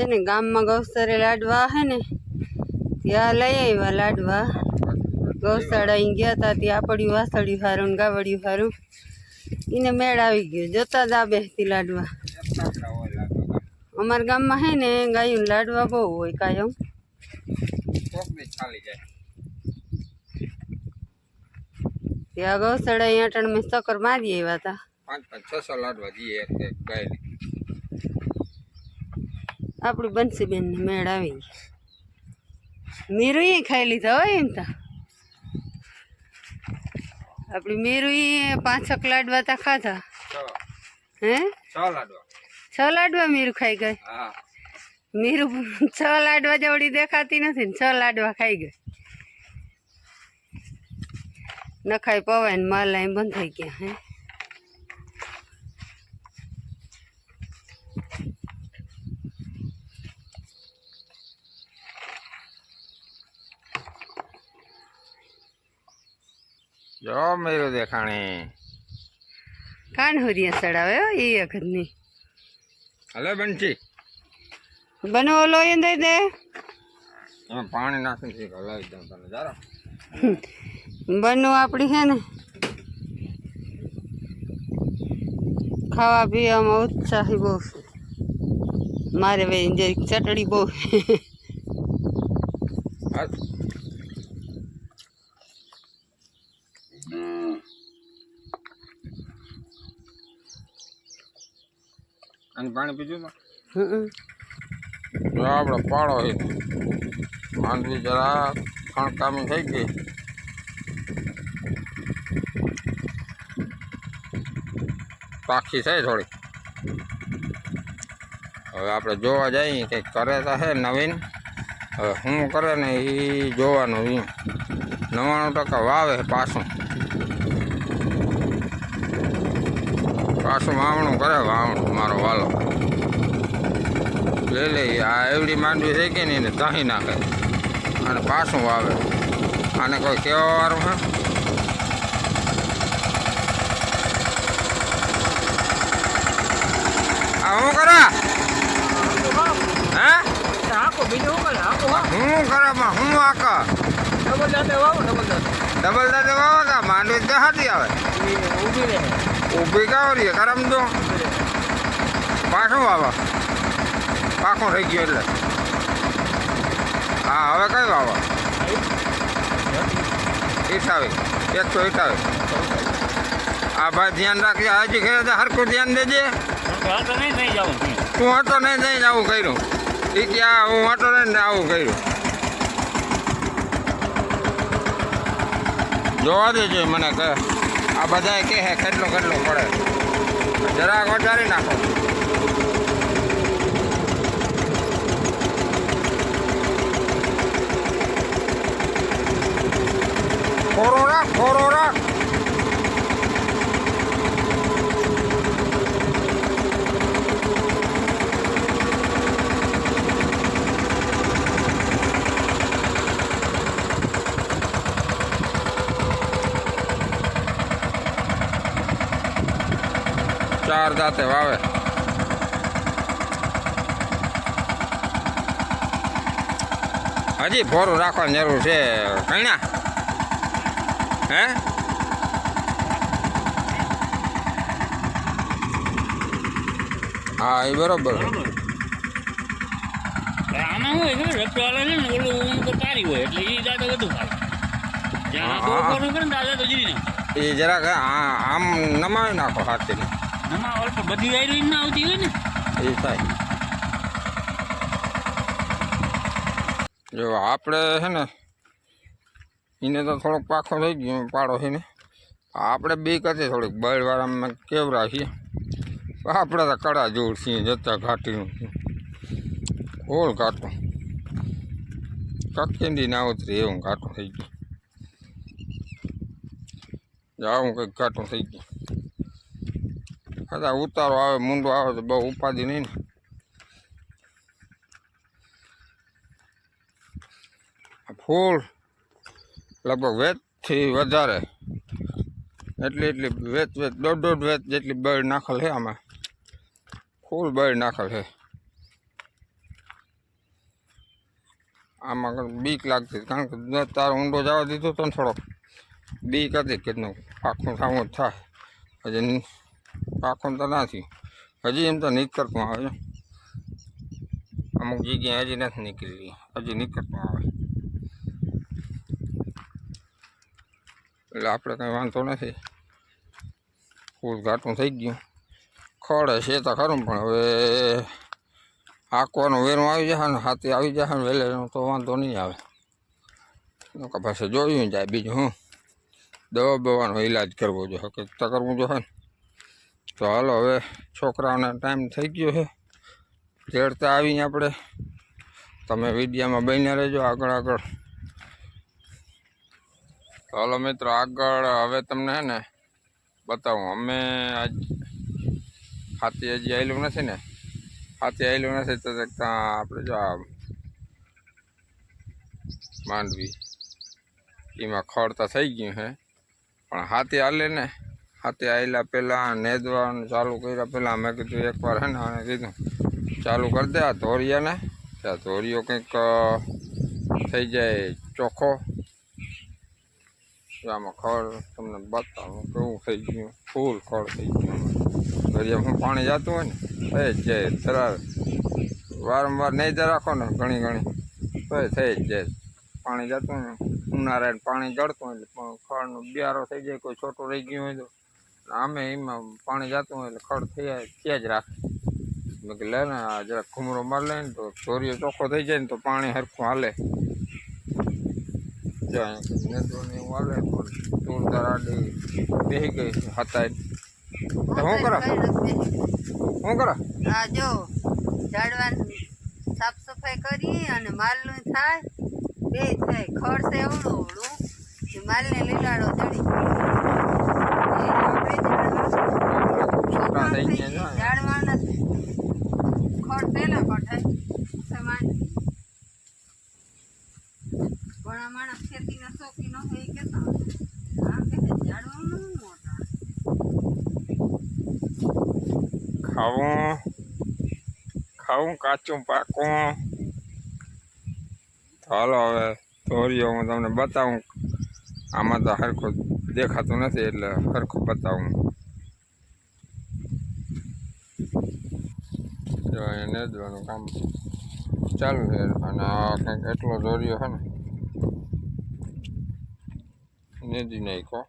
ઈ છે ને, ગામમાં ગૌસરે લાડવા હે ને, ત્યાં લઈ આવ્યા લાડવા. ગૌશાળા અહીં ગયા હતા ત્યાં પડ્યું વાસળ્યું હારું ને ગાવડ્યું હારું. એને મેળ આવી ગયો, જોતા જ આ બેસતી લાડવા. અમારા ગામમાં હે ને ગાયું લાડવા બહુ હોય કાયમ ચાલી જાય ત્યાં ગૌશાળા અહીં અટણ મેં ચક્કર મારી આવ્યા હતા પાંચ પાંચ છસો લાડવા જઈએ એક એક ગાયને આપણી બંસીબેન ને મેળ આવી મીરુ મીરુએ ખાઈ લીધા હોય એમ તા. આપણી મીરુએ પાંચક લાડવા તા ખાધા. હે? છ લાડવા. મીરું મીરુ ખાઈ ગઈ? મીરુ છ લાડવા જવડી દેખાતી નથી ને છ લાડવા ખાઈ ગઈ. નખાઈ પવાય ને માલ અહીં બંધ થઈ ગયા હે? જો મેરો દેખાણી. કાન હુરિયા સડાવે એ વખતની. હલે બંટી. બનો ઓલો એ દઈ દે. પાણી નાખીને છે હલાવી દઉં તને. જારો. બનું આપણી છે ને. ખાવા પીવામાં ઉત્સાહી બહુ મારે ભાઈ જરીક ચટણી બહુ હાલ. અને પાણી પીધું તો આપણે પાડો છે. માંડવી જરા ખણકામી થઈ ગઈ. પાખી થઈ થોડી. હવે આપણે જોવા જઈએ કંઈક કરે તો છે નવીન. હવે શું કરે ને એ જોવાનું નવાણું નવ્વાણું ટકા વાવે છે પાછું. પાછું વાવણું કરે વાવણું મારો વાલો. લઈ લે આ એવડી માંડવી થઈ ગઈ ને એને તહી નાખે. અને પાછું વાવે. આને કોઈ કેવા વારું હે આ શું કરે? હે? હા શું કરે માં? શું આકા ડબલ દાંતે વાવો ડબલ દાંતે. વાવે કા માંડવી દેહાતી આવે. ઊભી રહે. ઊભી કા રહી કરમ દો. પાછું વાવા પાખું થઈ ગયું એટલે. હા, હવે કઈ વાવા એક એકસો ઈઠાવી આ ભાઈ ધ્યાન રાખજે. હજી ખેર તો હરખું ધ્યાન દેજે. હું હતો નહીં નહીં તું આવું કર્યું. એ કે હું હતો નહીં આવું કર્યું. જોવા દેજો મને કે આ બધાએ કે છે કેટલું કેટલું પડે? જરાક વધારી નાખો. ખોરો રાખ. દાંતે વાવે. હજી ભોરું રાખવાની જરૂર છે કણ્યા હે? હા એ બરોબર. આમાં હોય ખબર રસવાળા છે ને ઓલું તો તારી હોય એટલે એ દાદા વધુ ખાય જ્યાં હા, હા. કરે ને દાદા તો જીરી નાખે. એ જરાક આમ નમાવી નાખો તો બધી આયરી ના આવતી હોય ને એ થાય જો, આપણે છે ને એને તો થોડોક પાખો થઈ ગયો પાડો છે ને આપણે બીક હતી થોડીક બળવાળામાં કેવરા છીએ. આપણે તો કડા જોડ છીએ, જતા ઘાટીનું. ઓળ ઘાટું. કકેન્ડી ના ઉતરી, એવું ઘાટું થઈ ગયું. જાવું કંઈક ઘાટું થઈ ગયું. કદાચ ઉતારો આવે મૂંડો આવે તો બહુ ઉપાધિ નહીં ને. ફૂલ લગભગ વેચથી વધારે. એટલી એટલી વેચ વેચ, દોઢ દોઢ વેચ જેટલી બળ નાખેલ છે આમાં. ફૂલ બળ નાખેલ છે. આમાં બીક લાગતી, કારણ કે તારો ઊંડો જવા દીધો તો થોડોક બીક હતી કે આખું સામું થાય. હજી પાખું તો નથી. હજી એમ તો નીકળતું આવે. છે અમુક જગ્યાએ હજી નથી નીકળી. હજી નીકળતું આવે. એટલે આપણે કંઈ વાંધો નથી. ફૂલ ઘાટું થઈ ગયું. ખડે છે તો ખરું, પણ હવે હાંકવાનું વેરું આવી જશે ને હાથી આવી જશે ને વહેલે તો વાંધો નહીં આવે. પાસે જોયું જાય બીજું, હું. દવા બવાનો ઈલાજ કરવો જોઈએ. હકીકત કરવું જોઈએ ને. તો હાલો હવે છોકરાઓને ટાઈમ થઈ ગયો છે. તેડતા આવીને આપણે. તમે વિડીયામાં બન્યા રહેજો આગળ આગળ. હાલો મિત્રો આગળ હવે તમને હે ને બતાવું. અમે આજ હાથી હજી આવેલું નથી ને. હાથી આવેલું નથી તો ત્યાં આપણે જો માંડવી. એમાં ખડતા થઈ ગયું છે. પણ હાથી હાલે ને. હાથી આવેલા પહેલાં, નેદવાનું ચાલુ કર્યા પહેલાં મેં કીધું એકવાર હે ને આને કીધું, ચાલુ કરી દે આ ધોરિયાને આ ધોરિયો કંઈક થઈ જાય ચોખ્ખો. આમાં ખડ તમને બતાવું કેવું થઈ ગયું, ફૂલ ખડ થઈ ગયું. દરિયામાં પાણી જતું હોય ને, થઈ જ જાય ધરાર વારંવાર નહીં જ રાખો ને ઘણી ઘણી તો થઈ જ જાય. પાણી જતું હોય ને ઉનાળે પાણી જળતું હોય એટલે ખડનો બિયારો થઈ જાય, કોઈ છોટું રહી ગયું હોય તો આમે એમાં પાણી જતું હોય એટલે ખડ થયા ત્યાં જ રાખે. મેં કે લે ને આ જરાક ઘૂમરો માર લે ને તો ચોરીઓ ચોખ્ખો થઈ જાય ને તો પાણી હરખું હાલે. નેદોને એવું હાલે પણ તુરદાર આડી બેસી ગઈ હતા તો શું કરો? શું કરો? આ જો ઝાડવાની સાફ સફાઈ કરી અને માલનું થાય બે થાય. ખડ છે અવળું એવડું માલને લીલાડો ચડી એ આપણે ઝાડવા થઈ ગયા છે. ઝાડવા નથી. ખડ પેલા કઢાય સમાન. ઘણા માણસ ખેતીના શોખીન હોય એ કહેતા કે ઝાડવાનું મોટા. ખાવું ખાવું કાચું પાકું. ચાલો હવે ધોરીઓ હું તમને બતાવું. આમાં તો હરખું દેખાતું નથી એટલે હરખું બતાવું. જો અહીંયા નેદવાનું કામ ચાલુ છે અને આ કંઈક એટલો દોર્યો છે ને. નેદી નાખ્યો.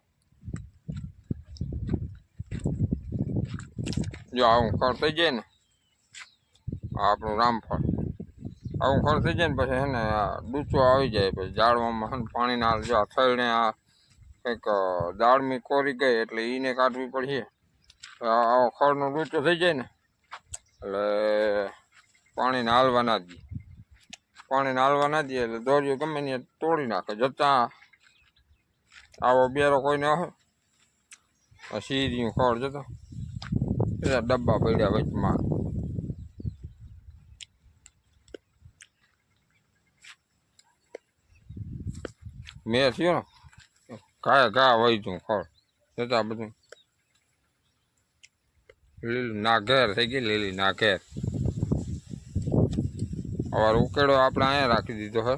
જો આવું ખર થઈ જાય ને આપણું રામફળ. આવું ખર થઈ જાય ને પછી હે ને ડૂચો આવી જાય, પછી ઝાડવામાં પાણી ના જો આ થઈને આ કંઈક દાળમી કોરી ગઈ એટલે એને કાઢવી પડશે. આવો ખરનો ડૂચો થઈ જાય ને એટલે પાણીને હાલવા ના દઈએ પાણીને હાલવા ના દઈએ એટલે દોરીઓ ગમે ને તોડી નાખે. જતાં આવો બેરો કોઈને હોય. આ સીરીયું ખડ જતો. પેલા ડબ્બા પડ્યા વચમાં. મેં થયો ને, ઘા ઘા વહી તું ખડ. જતા બધું લીલું નાઘેર, થઈ ગઈ લીલી નાઘેર. હવે ઉકેડો આપણે અહીંયા રાખી દીધો હે.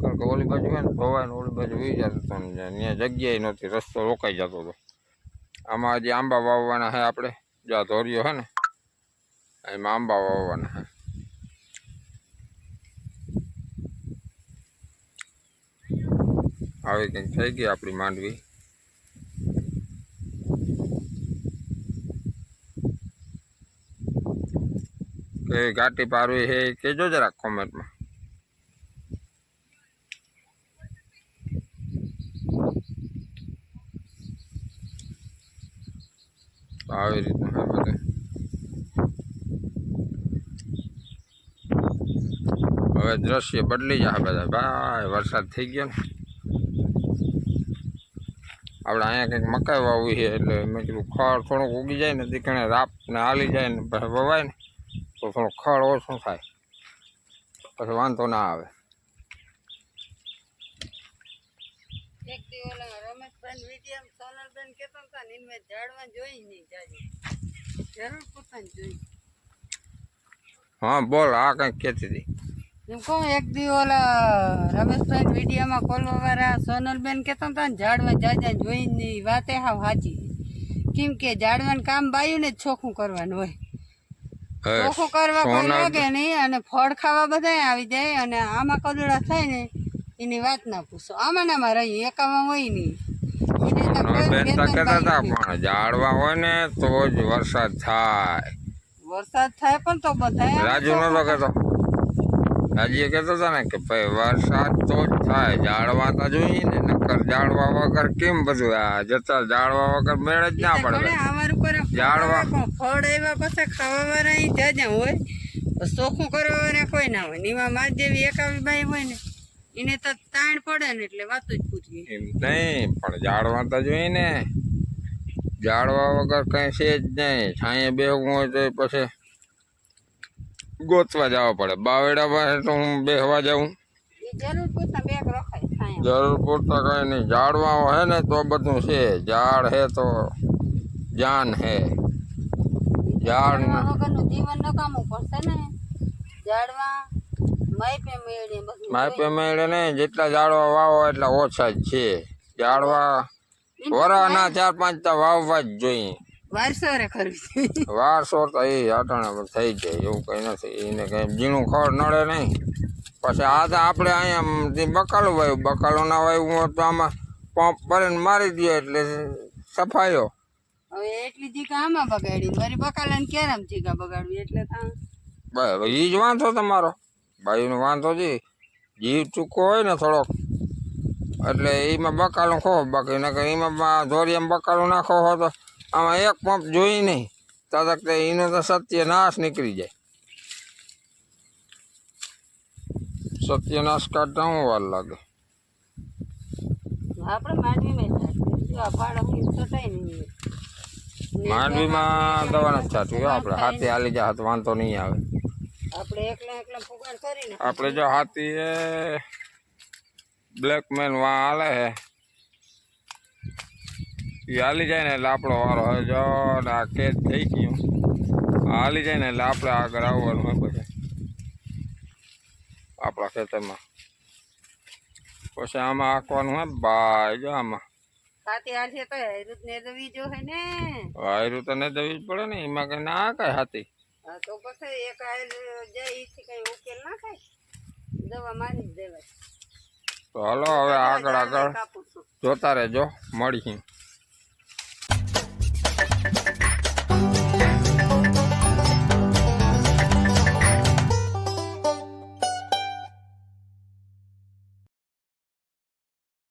કારણ કે ઓલી બાજુ હે ને ધોવાય ને ઓલી બાજુ વી જતો હતો ત્યાં જગ્યાએ નહોતી, રસ્તો રોકાઈ જતો હતો. આમાં હજી આંબા વાવવાના હે આપણે જ્યાં ધોર્યો હે ને, એમાં આંબા વાવવાના હે. આવી કંઈક થઈ ગઈ આપણી માંડવી. કે ઘાટી પારવી છે, એ કહેજો જરાક કોમેન્ટમાં તો આવી રીતનું છે બધું. હવે દ્રશ્ય બદલી જાય બધા. ભાઈ, વરસાદ થઈ ગયો ને. આપણે અહીંયા કંઈક મકાઈ વાવવી છે, એટલે મેં કીધું ખડ થોડુંક ઉગી જાય ને દીકણે રાપ ને હાલી જાય ને પછી વવાય ને. તો થોડો ખડ ઓછું થાય. પછી વાંધો ના આવે. એક દી ઓલા રમેશભાઈ વીડિયો સોનલબેન કહેતા હતા ને એમને ઝાડવા જોઈ નહીં જાજી. જરૂર પોતાને જોઈ. હા બોલ આ કંઈક કહેતી હતી. એમ કહું એક દી ઓલા રમેશભાઈ વિડીયોમાં કોલવા વાળા સોનલબેન કહેતા હતા ને ઝાડવા જાજા જોઈને વાતે હાવ સાચી કેમ કે ઝાડવાનું કામ બાયું ને જ ચોખ્ખું કરવાનું હોય. ચોખ્ખું કરવા કોઈ લાગે નહીં અને ફળ ખાવા બધાય આવી જાય અને આમાં કદડા થાય ને એની વાત ના પૂછો. આમાં ને મારે રહી એકામાં હોય નહીં. બેન તો કહેતા હતા પણ ઝાડવા હોય ને તો જ વરસાદ થાય. વરસાદ થાય પણ તો બધાય આમાં રાજુ નતો કહેતો. રાજુએ કહેતો હતો ને કે ભાઈ વરસાદ તો જ થાય. ઝાડવા તો જોઈએ ને નક્કર ઝાડવા વગર કેમ બધું આ જતા ઝાડવા વગર મેળ જ ના પડે ઝાડવા. ફળ આવ્યા પછી ખાવા વાળા જાજા હોય. ચોખ્ખું કરવા વાળા કોઈ ના હોય. એમાં માર જેવી એકાવી બાઈ હોય ને એને તો તાણ પડે ને એટલે વાતું જ એમ નહીં પણ ઝાડવા તો જોઈએ ને. ઝાડવા વગર કઈ છે જ નહીં. છાંયે બેહવું હોય તો પછી ગોતવા જવા પડે. બાવેડા પાસે તો હું બેહવા જાઉં. જરૂર બેગ રખાય જરૂર પૂરતા કઈ નહીં. ઝાડવા હે ને તો બધું છે. ઝાડ હે તો જાન હે. ઝાડ જીવન નકામું પડશે ને. ઝાડવા માઈપે મેળે બધું માપે મેળે ને જેટલા ઝાડવા વાવો એટલા ઓછા જ છે. ઝાડવા વરાના ચાર પાંચ તો વાવવા જ જોઈએ. વારસો રે કરવી વારસો તો એ અટાણે થઈ જાય એવું કઈ નથી. એને કઈ ઝીણું ખડ નડે નહીં. પછી આ તો આપણે અહીંયા બકાલું વાવ્યું. બકાલું ના હોત તો આમાં પંપ ભરીને મારી દઈએ એટલે સફાયો. હવે એટલી જીકા આમાં બગાડી. મારી બકાલાને કેરામ જીકા બગાડવી? એટલે થા બરાબર એ જ વાંધો તમારો. ભાઈનો વાંધો છે. જીવ ચૂકો હોય ને થોડોક. એટલે એમાં બકાલું ખો બાકી નકર એમાં ધોરિયામાં બકાલું નાખો હો તો આમાં એક પંપ જોઈ નહીં. તદક તે એનો તો સત્યનાશ નીકળી જાય. સત્યનાશ કાઢતા હું વાર લાગે. આપણે માંડવીમાં જ થાય જો આ પાડો અહીં ચટાઈ નહીં માંડવીમાં દવા નથી થતું આપણે. હાથી હાલી જાય હાથ વાંધો નહીં આવે. આપણે જો હાથી એ બ્લેકમેન વાં હાલે હે એ હાલી જાય ને એટલે આપણો વારો હવે જો આ કેસ થઈ ગયું. હાલી જાય ને એટલે આપણે આગળ આવવાનું હોય પછી આપણા ખેતરમાં. પછી આમાં આંકવાનું હોય ભાઈ જો આમાં. તો હેરુત ને દવી જો હે ને. વાયરું ને જ પડે ને એમાં કઈ ના કઈ હાથી. તો પછી એક હાલ જાય થી કઈ ઉકેલ ના થાય. દવા મારી દેવાય. તો હલો હવે આગળ આગળ. જોતા રહેજો મળીશું.